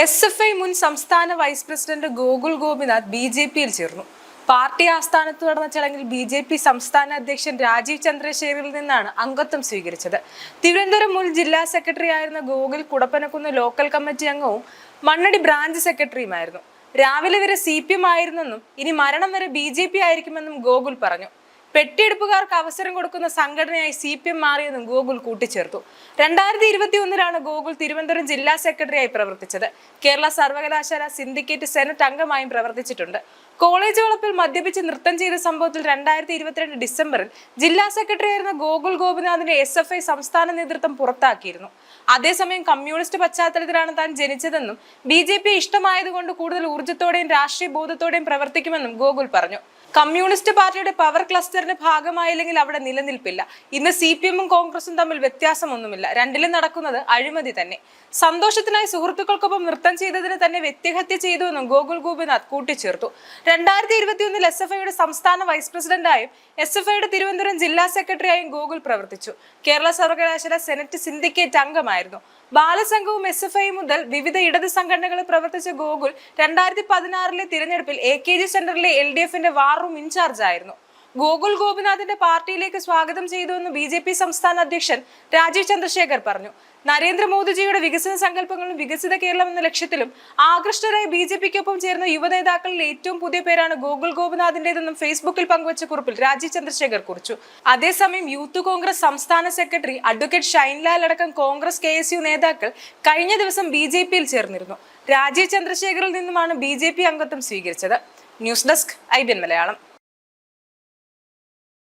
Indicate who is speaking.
Speaker 1: S F I മുൻ സംസ്ഥാന vice president Gokul Gopinath B J പിയിൽ ചേർന്നു. പാർട്ടി ആസ്ഥാനത്ത് നടന്ന ചടങ്ങിൽ ബി ജെ പി സംസ്ഥാന അധ്യക്ഷൻ രാജീവ് ചന്ദ്രശേഖരിൽ നിന്നാണ് അംഗത്വം സ്വീകരിച്ചത്. തിരുവനന്തപുരം മുൻ ജില്ലാ സെക്രട്ടറി ആയിരുന്ന ഗോകുൽ കുടപ്പനക്കുന്ന് ലോക്കൽ കമ്മിറ്റി അംഗവും മണ്ണടി ബ്രാഞ്ച് സെക്രട്ടറിയുമായിരുന്നു. രാവിലെ വരെ സി പി എം ആയിരുന്നെന്നും ഇനി മരണം വരെ ബി ജെ പി ആയിരിക്കുമെന്നും ഗോകുൽ പറഞ്ഞു. പെട്ടിയെടുപ്പുകാർക്ക് അവസരം കൊടുക്കുന്ന സംഘടനയായി സി പി എം മാറിയെന്നും ഗോകുൽ കൂട്ടിച്ചേർത്തു. രണ്ടായിരത്തി ഇരുപത്തി ഒന്നിലാണ് ഗോകുൽ തിരുവനന്തപുരം ജില്ലാ സെക്രട്ടറിയായി പ്രവർത്തിച്ചത്. കേരള സർവകലാശാല സിൻഡിക്കേറ്റ് സെനറ്റ് അംഗമായും പ്രവർത്തിച്ചിട്ടുണ്ട്. കോളേജ് വളപ്പിൽ മദ്യപിച്ച് നൃത്തം ചെയ്ത സംഭവത്തിൽ രണ്ടായിരത്തി ഇരുപത്തിരണ്ട് ഡിസംബറിൽ ജില്ലാ സെക്രട്ടറി ആയിരുന്ന ഗോകുൽ ഗോപിനാഥിനെ എസ് എഫ് ഐ സംസ്ഥാന നേതൃത്വം പുറത്താക്കിയിരുന്നു. അതേസമയം കമ്മ്യൂണിസ്റ്റ് പശ്ചാത്തലത്തിലാണ് താൻ ജനിച്ചതെന്നും ബി ജെ പി ഇഷ്ടമായതുകൊണ്ട് കൂടുതൽ ഊർജത്തോടെയും രാഷ്ട്രീയ ബോധത്തോടെയും പ്രവർത്തിക്കുമെന്നും ഗോകുൽ പറഞ്ഞു. കമ്മ്യൂണിസ്റ്റ് പാർട്ടിയുടെ പവർ ക്ലസ്റ്ററിന് ഭാഗമായില്ലെങ്കിൽ അവിടെ നിലനിൽപ്പില്ല. ഇന്ന് സി പി എമ്മും കോൺഗ്രസും തമ്മിൽ വ്യത്യാസമൊന്നുമില്ല. രണ്ടിലും നടക്കുന്നത് അഴിമതി തന്നെ. സന്തോഷത്തിനായി സുഹൃത്തുക്കൾക്കൊപ്പം നൃത്തം ചെയ്തതിന് തന്നെ വ്യക്തിഹത്യ ചെയ്തു ചെയ്തുവെന്നും ഗോകുൽ ഗോപിനാഥ് കൂട്ടിച്ചേർത്തു. രണ്ടായിരത്തി ഇരുപത്തിയൊന്നിൽ എസ് എഫ് ഐയുടെ സംസ്ഥാന വൈസ് പ്രസിഡന്റായും എസ് എഫ് ഐയുടെ തിരുവനന്തപുരം ജില്ലാ സെക്രട്ടറിയായും ഗോകുൽ പ്രവർത്തിച്ചു. കേരള സർവകലാശാല സെനറ്റ് സിൻഡിക്കേറ്റ് അംഗമായിരുന്നു. ബാലസംഘവും എസ് എഫ് ഐ മുതൽ വിവിധ ഇടത് സംഘടനകളിൽ പ്രവർത്തിച്ച ഗോകുൽ രണ്ടായിരത്തി പതിനാറിലെ തിരഞ്ഞെടുപ്പിൽ എ കെ ജി സെന്ററിലെ എൽ ഡി എഫിന്റെ വാർ റൂം ഇൻചാർജ് ആയിരുന്നു ഗോകുൽ ഗോപിനാഥിന്റെ പാർട്ടിയിലേക്ക് സ്വാഗതം ചെയ്തു എന്ന് ബി ജെ പി സംസ്ഥാന അധ്യക്ഷൻ രാജീവ് ചന്ദ്രശേഖർ പറഞ്ഞു. നരേന്ദ്രമോദിജിയുടെ വികസന സങ്കല്പങ്ങളും വികസിത കേരളം എന്ന ലക്ഷ്യത്തിലും ആകൃഷ്ടരായ ബി ജെ പിക്കൊപ്പം ചേർന്ന യുവനേതാക്കളിൽ ഏറ്റവും പുതിയ പേരാണ് ഗോകുൽ ഗോപിനാഥിന്റേതെന്നും ഫേസ്ബുക്കിൽ പങ്കുവച്ച കുറിപ്പിൽ രാജീവ് ചന്ദ്രശേഖർ കുറിച്ചു. അതേസമയം യൂത്ത് കോൺഗ്രസ് സംസ്ഥാന സെക്രട്ടറി അഡ്വക്കേറ്റ് ഷൈൻലാൽ അടക്കം കോൺഗ്രസ് കെ എസ് യു നേതാക്കൾ കഴിഞ്ഞ ദിവസം ബി ജെ പിയിൽ ചേർന്നിരുന്നു. രാജീവ് ചന്ദ്രശേഖറിൽ നിന്നുമാണ് ബി ജെ പി അംഗത്വം സ്വീകരിച്ചത്. News desk I Malayalam